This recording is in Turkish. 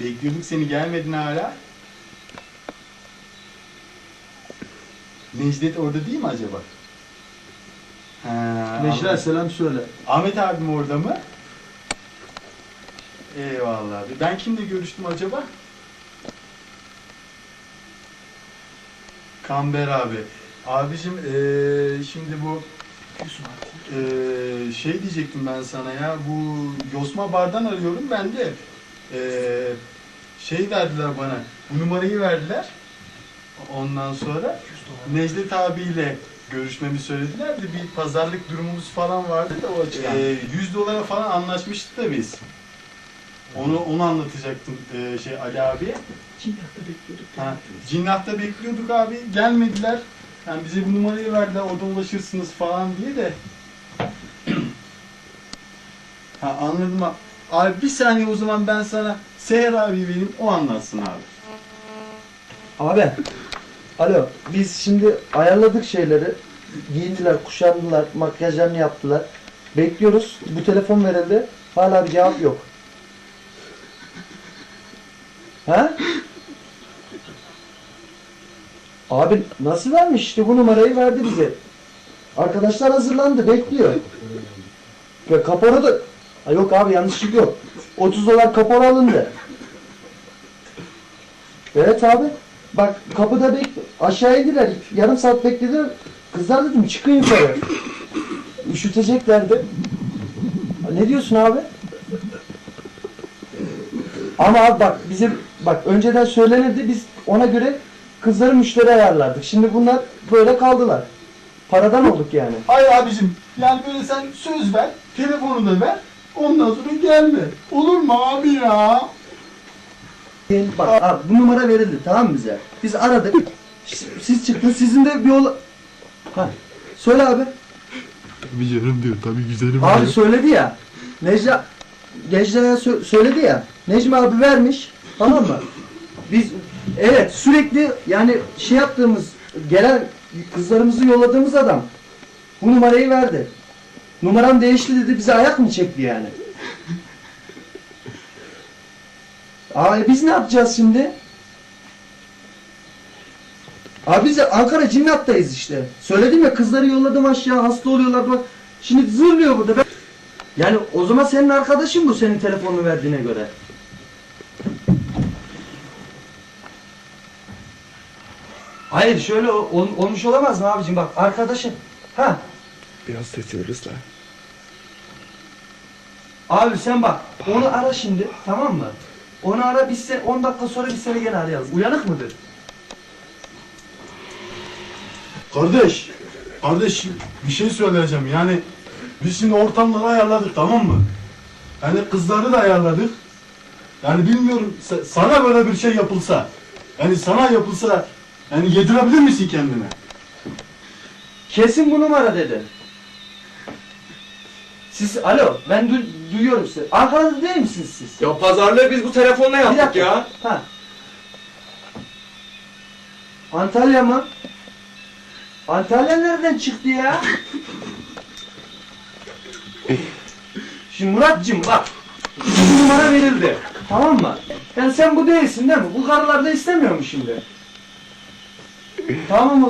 Bekliyorduk seni gelmedin hala. Necdet orada değil mi acaba? Ha, Ahmet- selam söyle. Ahmet abim orada mı? Eyvallah abi. Ben kimle görüştüm acaba? Kamber abi. Abicim eee, şimdi bu eee, şey diyecektim ben sana ya bu Yosma Bar'dan arıyorum ben de eee, şey verdiler bana bu numarayı verdiler ondan sonra Necdet abiyle görüşmemi söylediler de bir pazarlık durumumuz falan vardı da o açıdan. Eee, 100 dolara falan anlaşmıştık da biz. Onu onu anlatacaktım eee, şey Ali abiye. Ha, Cinnah'ta bekliyorduk abi. Gelmediler. Yani bize bu numarayı verdiler. Orada ulaşırsınız falan diye de. ha anladım abi. Bir saniye o zaman ben sana Seher abi vereyim. O anlatsın abi. Abi. Alo. Biz şimdi ayarladık şeyleri. Giyindiler, kuşandılar, makyajlarını yaptılar. Bekliyoruz. Bu telefon verildi. Hala bir cevap yok. Ha? Abi nasıl vermiş? İşte bu numarayı verdi bize. Arkadaşlar hazırlandı, bekliyor. Ve kapora da... Ha, yok abi yanlışlık yok. 30 dolar kapora alındı. Evet abi. Bak kapıda bek aşağı indiler. Yarım saat beklediler. Kızlar dedim çıkın yukarı. Üşüteceklerdi. Ne diyorsun abi? Ama abi bak bizim bak önceden söylenirdi biz ona göre kızları müşteri ayarlardık. Şimdi bunlar böyle kaldılar. Paradan olduk yani. Hayır abicim. Yani böyle sen söz ver. Telefonu da ver. Ondan sonra gelme. Olur mu abi ya? Bak abi bu numara verildi tamam mı bize? Biz aradık. Siz- Siz çıktınız sizin de bir yol... Ha. Söyle abi. Biliyorum diyor tabii güzelim Abi diyor. söyledi ya. Necla Necla'ya sö- söyledi ya. Necmi abi vermiş. Tamam mı? Biz evet sürekli yani şey yaptığımız gelen kızlarımızı yolladığımız adam bu numarayı verdi. Numaram değişti dedi bize ayak mı çekti yani? Abi biz ne yapacağız şimdi? Abi biz Ankara Cinnat'tayız işte. Söyledim ya kızları yolladım aşağı hasta oluyorlar. Bak şimdi zırlıyor burada. Ben... Yani o zaman senin arkadaşın bu senin telefonunu verdiğine göre. Hayır şöyle ol- ol- olmuş olamaz mı abicim bak arkadaşın. Ha Biraz sesini kısla. Abi sen bak onu ara şimdi tamam mı? Onu ara biz sen 10 dakika sonra biz seni gene arayalım. Uyanık mıdır? Kardeş, kardeş bir şey söyleyeceğim. Yani biz şimdi ortamları ayarladık tamam mı? Yani kızları da ayarladık. Yani bilmiyorum sa- sana böyle bir şey yapılsa, yani sana yapılsa, yani yedirebilir misin kendine? Kesin bu numara dedi. Siz alo ben du- duyuyorum sizi. Arkanızda değil misiniz siz? Ya pazarlığı biz bu telefonla Bir yaptık dakika. ya. Ha. Antalya mı? Antalya nereden çıktı ya? Şimdi Muratcığım bak. Bu numara verildi. Tamam mı? Yani sen bu değilsin değil mi? Bu karılar da istemiyor mu şimdi? Tamam o